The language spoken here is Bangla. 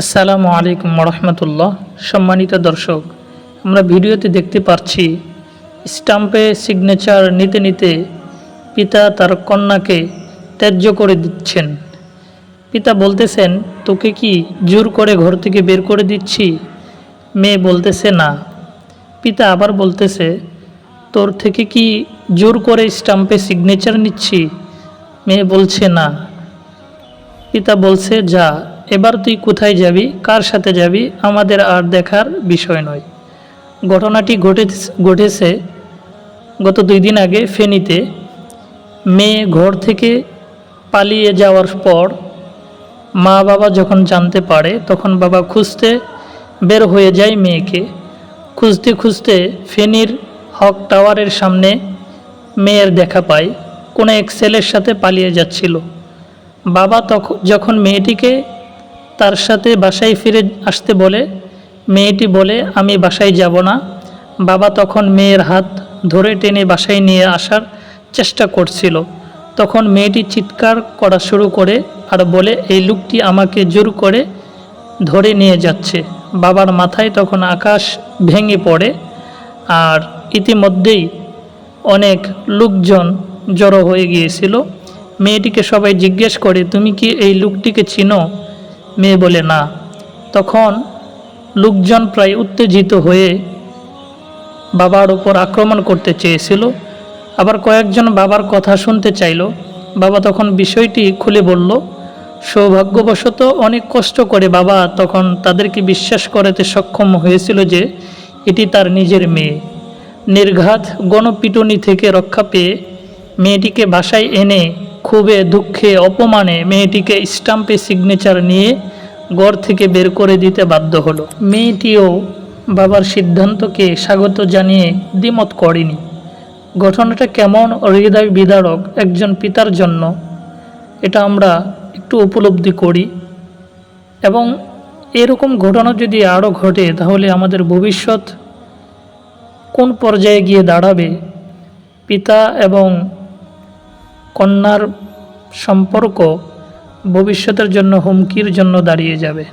আসসালামু আলাইকুম রহমতুল্লাহ সম্মানিত দর্শক, আমরা ভিডিওতে দেখতে পাচ্ছি স্টাম্পে সিগনেচার নিতে নিতে পিতা তার কন্যাকে ত্যায্য করে দিচ্ছেন। পিতা বলতেছেন, তোকে কি জোর করে ঘর থেকে বের করে দিচ্ছি? মেয়ে বলতেছে, না। পিতা আবার বলতেছে, তোর থেকে কি জোর করে স্টাম্পে সিগনেচার নিচ্ছি? মেয়ে বলছে, না। পিতা বলছে, যা। এবার তুই কোথায় যাবি? কার সাথে যাবি? আমাদের আর দেখার বিষয় নয়। ঘটনাটি ঘটে ঘটেছে গত দুই দিন আগে ফেনীতে। মেয়ে ঘর থেকে পালিয়ে যাওয়ার পর মা বাবা যখন জানতে পারে, তখন বাবা খুঁজতে বের হয়ে যায় মেয়েকে। খুঁজতে খুঁজতে ফেনীর হক টাওয়ারের সামনে মেয়ের দেখা পায়। কোনো এক ছেলের সাথে পালিয়ে যাচ্ছিল। বাবা তখন যখন মেয়েটিকে তার সাথে বাসায় ফিরে আসতে বলে, মেয়েটি বলে, আমি বাসায় যাব না। বাবা তখন মেয়ের হাত ধরে টেনে বাসায় নিয়ে আসার চেষ্টা করছিল। তখন মেয়েটি চিৎকার করা শুরু করে আর বলে, এই লোকটি আমাকে জোর করে ধরে নিয়ে যাচ্ছে। বাবার মাথায় তখন আকাশ ভেঙে পড়ে আর ইতিমধ্যেই অনেক লোকজন জড়ো হয়ে গিয়েছিল। মেয়েটিকে সবাই জিজ্ঞেস করে, তুমি কি এই লোকটিকে চিনো? মেয়ে বলে না। তখন লোকজন প্রায় উত্তেজিত হয়ে বাবার উপর আক্রমণ করতে চেয়েছিল। আবার কয়েকজন বাবার কথা শুনতে চাইল। বাবা তখন বিষয়টি খুলে বলল, সৌভাগ্যবশত অনেক কষ্ট করে বাবা তখন তাদেরকে বিশ্বাস করাতে সক্ষম হয়েছিল যে এটি তার নিজের মেয়ে। নির্ঘাত গণপিটুনি থেকে রক্ষা পেয়ে মেয়েটিকে বাসায় এনে খুবই দুঃখে, অপমানে মেয়েটিকে স্টাম্পে সিগনেচার নিয়ে ঘর থেকে বের করে দিতে বাধ্য হলো। মেয়েটিও বাবার সিদ্ধান্তকে স্বাগত জানিয়ে দ্বিমত করেনি। ঘটনাটা কেমন হৃদয় বিদারক একজন পিতার জন্য, এটা আমরা একটু উপলব্ধি করি। এবং এরকম ঘটনা যদি আরও ঘটে, তাহলে আমাদের ভবিষ্যৎ কোন পর্যায়ে গিয়ে দাঁড়াবে? পিতা এবং কন্যার সম্পর্ক ভবিষ্যতের জন্য হুমকির জন্য দাঁড়িয়ে যাবে।